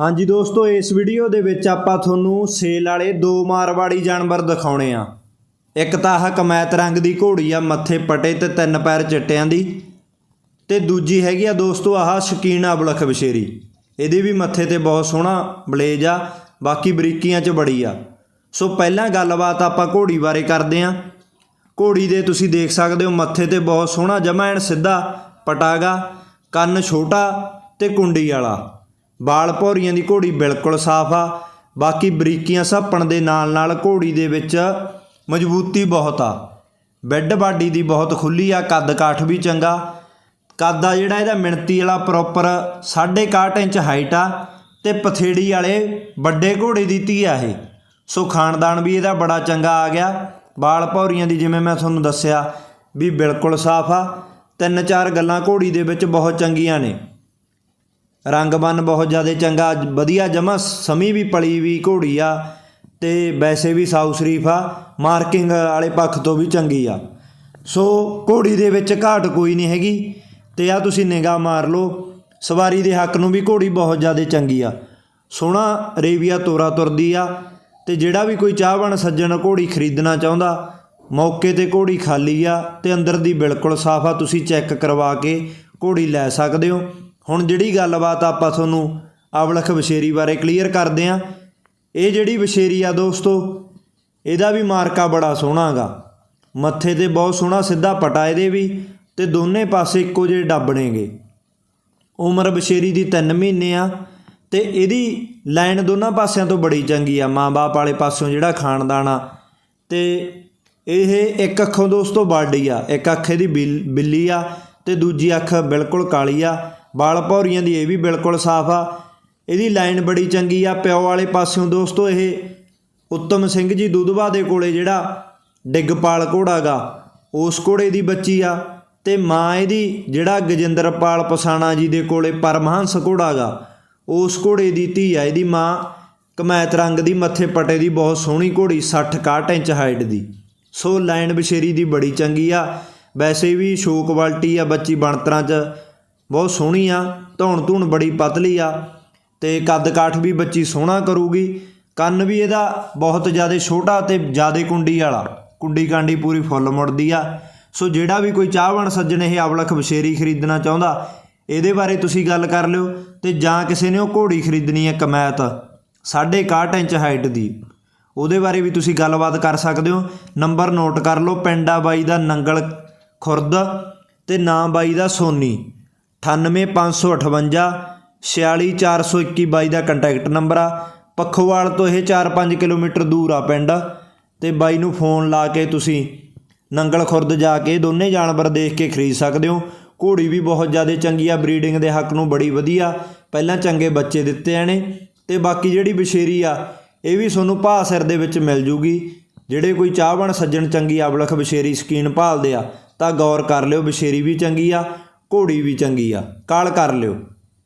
ਹਾਂਜੀ ਦੋਸਤੋ, ਇਸ ਵੀਡੀਓ ਦੇ ਵਿੱਚ ਆਪਾਂ ਤੁਹਾਨੂੰ ਸੇਲ ਵਾਲੇ ਦੋ ਮਾਰਵਾੜੀ ਜਾਨਵਰ ਦਿਖਾਉਣੇ ਆ। ਇੱਕ ਤਾਂ ਆਹ ਕਮੈਤ ਰੰਗ ਦੀ ਘੋੜੀ ਆ, ਮੱਥੇ ਪਟੇ ਤੇ ਤਿੰਨ ਪੈਰ ਚਿੱਟਿਆਂ ਦੀ। ਤੇ ਦੂਜੀ ਹੈਗੀ ਆ ਦੋਸਤੋ, ਆਹ ਸ਼ਕੀਨ ਅਬਲਖ ਬਸ਼ੇਰੀ ਇਹਦੀ ਵੀ ਮੱਥੇ ਤੇ ਬਹੁਤ ਸੋਹਣਾ ਬਲੇਜ ਆ, ਬਾਕੀ ਬਰੀਕੀਆਂ 'ਚ ਬੜੀ ਆ। ਸੋ ਪਹਿਲਾਂ ਗੱਲਬਾਤ ਆਪਾਂ ਘੋੜੀ ਬਾਰੇ ਕਰਦੇ ਆ। ਘੋੜੀ ਦੇ ਤੁਸੀਂ ਦੇਖ ਸਕਦੇ ਹੋ, ਮੱਥੇ ਤੇ ਬਹੁਤ ਸੋਹਣਾ ਜਮਾ ਐਨ ਸਿੱਧਾ ਪਟਾਗਾ, ਕੰਨ ਛੋਟਾ ਤੇ ਕੁੰਡੀ ਵਾਲਾ। ਵਾਲ ਭੌਰੀਆਂ ਦੀ ਘੋੜੀ ਬਿਲਕੁਲ ਸਾਫ਼ ਆ। ਬਾਕੀ ਬਰੀਕੀਆਂ ਸੱਪਣ ਦੇ ਨਾਲ ਨਾਲ ਘੋੜੀ ਦੇ ਵਿੱਚ ਮਜ਼ਬੂਤੀ ਬਹੁਤ ਆ। ਬੈੱਡ ਬਾਡੀ ਦੀ ਬਹੁਤ ਖੁੱਲੀ ਆ, ਕੱਦ ਕਾਠ ਵੀ ਚੰਗਾ। ਕੱਦ ਆ ਜਿਹੜਾ ਇਹਦਾ ਮਿਣਤੀ ਵਾਲਾ ਪ੍ਰੋਪਰ 61 ਇੰਚ ਹਾਈਟ ਆ ਤੇ ਪਥੇੜੀ ਵਾਲੇ ਵੱਡੇ ਘੋੜੇ ਦੀ ਧੀ ਆ ਇਹ। ਸੋ ਖਾਨਦਾਨ ਵੀ ਇਹਦਾ ਬੜਾ ਚੰਗਾ ਆ ਗਿਆ। ਬਾਲ ਭੌਰੀਆਂ ਦੀ ਜਿਵੇਂ ਮੈਂ ਤੁਹਾਨੂੰ ਦੱਸਿਆ ਵੀ ਬਿਲਕੁਲ ਸਾਫ਼ ਆ। ਤਿੰਨ ਚਾਰ ਗੱਲਾਂ ਘੋੜੀ ਦੇ ਵਿੱਚ ਬਹੁਤ ਚੰਗੀਆਂ ਨੇ। ਰੰਗ ਬੰਨ ਬਹੁਤ ਜ਼ਿਆਦਾ ਚੰਗਾ, ਵਧੀਆ ਜਮਾ ਸਮੀ ਵੀ ਪਲੀ ਵੀ ਘੋੜੀ ਆ ਤੇ ਵੈਸੇ ਵੀ ਸਾਊ ਸ਼ਰੀਫ ਆ, ਮਾਰਕਿੰਗ ਵਾਲੇ ਪੱਖ ਤੋਂ ਵੀ ਚੰਗੀ ਆ। ਸੋ ਘੋੜੀ ਦੇ ਵਿੱਚ ਘਾਟ ਕੋਈ ਨਹੀਂ ਹੈਗੀ ਤੇ ਆ ਤੁਸੀਂ ਨਿਗਾਹ ਮਾਰ ਲਓ, ਸਵਾਰੀ ਦੇ ਹੱਕ ਨੂੰ ਵੀ ਘੋੜੀ ਬਹੁਤ ਜ਼ਿਆਦਾ ਚੰਗੀ ਆ। ਸੋਹਣਾ ਰੇਵੀਆ ਤੋਰਾ ਤੁਰਦੀ ਆ ਤੇ ਜਿਹੜਾ ਵੀ ਕੋਈ ਚਾਹਵਣ ਸੱਜਣ ਘੋੜੀ ਖਰੀਦਣਾ ਚਾਹੁੰਦਾ, ਮੌਕੇ ਤੇ ਘੋੜੀ ਖਾਲੀ ਆ ਤੇ ਅੰਦਰ ਦੀ ਬਿਲਕੁਲ ਸਾਫ਼ ਆ, ਤੁਸੀਂ ਚੈੱਕ ਕਰਵਾ ਕੇ ਘੋੜੀ ਲੈ ਸਕਦੇ ਹੋ। ਹੁਣ ਜਿਹੜੀ ਗੱਲਬਾਤ ਆਪਾਂ ਤੁਹਾਨੂੰ ਅਵਲਖ ਬਸ਼ੇਰੀ ਬਾਰੇ ਕਲੀਅਰ ਕਰਦੇ ਆ ਇਹ ਜਿਹੜੀ ਬਸ਼ੇਰੀ ਆ ਦੋਸਤੋ, ਇਹਦਾ ਵੀ ਮਾਰਕਾ ਬੜਾ ਸੋਹਣਾਗਾ ਮੱਥੇ ਤੇ ਬਹੁਤ ਸੋਹਣਾ ਸਿੱਧਾ ਪਟਾ ਇਹਦੇ ਵੀ ਤੇ ਦੋਨੇ ਪਾਸੇ ਇੱਕੋ ਜਿਹੇ ਡੱਬ ਨੇਗੇ। ਉਮਰ ਬਸ਼ੇਰੀ ਦੀ 3 ਮਹੀਨੇ ਆ ਤੇ ਇਹਦੀ ਲਾਈਨ ਦੋਨਾਂ ਪਾਸਿਆਂ ਤੋਂ ਬੜੀ ਚੰਗੀ ਆ। ਮਾਂ-ਬਾਪ ਵਾਲੇ ਪਾਸਿਓਂ ਜਿਹੜਾ ਖਾਨਦਾਨ ਆ ਤੇ ਇਹ ਇੱਕ ਅੱਖੋਂ ਦੋਸਤੋ ਬਾਡੀ ਆ, ਇੱਕ ਅੱਖ ਇਹਦੀ ਬਿੱਲ- ਬਿੱਲੀ ਆ ਤੇ ਦੂਜੀ ਅੱਖ ਬਿਲਕੁਲ ਕਾਲੀ ਆ। ਵਾਲ ਭੌਰੀਆਂ ਦੀ ਇਹ ਵੀ ਬਿਲਕੁਲ ਸਾਫ਼ ਆ। ਇਹਦੀ ਲਾਈਨ ਬੜੀ ਚੰਗੀ ਆ ਪਿਓ ਵਾਲੇ ਪਾਸਿਓਂ ਦੋਸਤੋ, ਇਹ ਉੱਤਮ ਸਿੰਘ ਜੀ ਦੁੱਧਵਾ ਦੇ ਕੋਲੇ ਜਿਹੜਾ ਡਿੱਗਪਾਲ ਘੋੜਾ ਗਾ, ਉਸ ਘੋੜੇ ਦੀ ਬੱਚੀ ਆ ਤੇ ਮਾਂ ਇਹਦੀ ਜਿਹੜਾ ਗਜਿੰਦਰਪਾਲ ਪਸਾਣਾ ਜੀ ਦੇ ਕੋਲੇ ਪਰਮਹੰਸ ਘੋੜਾ ਗਾ, ਉਸ ਘੋੜੇ ਦੀ ਧੀ ਆ ਇਹਦੀ ਮਾਂ। ਕਮੈਤ ਰੰਗ ਦੀ, ਮੱਥੇ ਪਟੇ ਦੀ, ਬਹੁਤ ਸੋਹਣੀ ਘੋੜੀ 60 61 ਇੰਚ ਹਾਈਟ ਦੀ। ਸੋ ਲਾਈਨ ਬਸ਼ੇਰੀ ਦੀ ਬੜੀ ਚੰਗੀ ਆ। ਵੈਸੇ ਵੀ ਸ਼ੋਕ ਕੁਆਲਿਟੀ ਆ ਬੱਚੀ ਬਣਤਰਾਂ 'ਚ। ਬਹੁਤ ਸੋਹਣੀ ਆ, ਧੌਣ ਧੂਣ ਬੜੀ ਪਤਲੀ ਆ ਤੇ ਕੱਦ ਕਾਠ ਵੀ ਬੱਚੀ ਸੋਹਣਾ ਕਰੂਗੀ। ਕੰਨ ਵੀ ਇਹਦਾ ਬਹੁਤ ਜ਼ਿਆਦਾ ਛੋਟਾ ਤੇ ਜ਼ਿਆਦਾ ਕੁੰਡੀ ਵਾਲਾ। ਕੁੰਡੀ ਕਾਂਡੀ ਪੂਰੀ ਫੁੱਲ ਮੁੜਦੀ ਆ। ਸੋ ਜਿਹੜਾ ਵੀ ਕੋਈ ਚਾਹਵਣ ਸੱਜਣ ਇਹ ਅਵਲਖ ਬਸ਼ੇਰੀ ਖਰੀਦਣਾ ਚਾਹੁੰਦਾ, ਇਹਦੇ ਬਾਰੇ ਤੁਸੀਂ ਗੱਲ ਕਰ ਲਿਓ ਤੇ ਜਾਂ ਕਿਸੇ ਨੇ ਉਹ ਘੋੜੀ ਖਰੀਦਣੀ ਹੈ ਕਮੈਤ 61 ਇੰਚ ਹਾਈਟ ਦੀ। ਉਹਦੇ ਬਾਰੇ ਵੀ ਤੁਸੀਂ ਗੱਲਬਾਤ ਕਰ ਸਕਦੇ ਹੋ। ਨੰਬਰ ਨੋਟ ਕਰ ਲਓ, ਪਿੰਡਾ ਬਾਈ ਦਾ ਨੰਗਲ ਖੁਰਦ ਤੇ ਨਾਂ ਬਾਈ ਦਾ ਸੋਨੀ। 98558 46421 ਬਾਈ ਦਾ ਕੰਟੈਕਟ ਨੰਬਰ ਆ। ਪੱਖੋਵਾਲ ਤੋਂ ਇਹ 4-5 ਕਿਲੋਮੀਟਰ ਦੂਰ ਆ ਪਿੰਡ ਤੇ ਬਾਈ ਨੂੰ ਫੋਨ ਲਾ ਕੇ ਤੁਸੀਂ ਨੰਗਲ ਖੁਰਦ ਜਾ ਕੇ ਦੋਨੇ ਜਾਨਵਰ ਦੇਖ ਕੇ ਖਰੀਦ ਸਕਦੇ ਹੋ। ਘੋੜੀ ਵੀ ਬਹੁਤ ਜ਼ਿਆਦਾ ਚੰਗੀ ਆ, ਬਰੀਡਿੰਗ ਦੇ ਹੱਕ ਨੂੰ ਬੜੀ ਵਧੀਆ। ਪਹਿਲਾਂ ਚੰਗੇ ਬੱਚੇ ਦਿੱਤੇ ਆ ਨੇ ਤੇ ਬਾਕੀ ਜਿਹੜੀ ਬਸ਼ੇਰੀ ਆ, ਇਹ ਵੀ ਤੁਹਾਨੂੰ ਭਾਅ ਸਿਰ ਦੇ ਵਿੱਚ ਮਿਲ ਜੂਗੀ। ਜਿਹੜੇ ਕੋਈ ਚਾਹਵਣ ਸੱਜਣ ਚੰਗੀ ਅਬਲਖ ਬਸ਼ੇਰੀ ਸਕੀਨ ਭਾਲਦੇ ਆ, ਤਾਂ ਗੌਰ ਕਰ ਲਿਓ, ਬਸ਼ੇਰੀ ਵੀ ਚੰਗੀ ਆ। ਘੋੜੀ ਵੀ ਚੰਗੀ ਆ ਕਾਲ ਕਰ ਲਿਓ।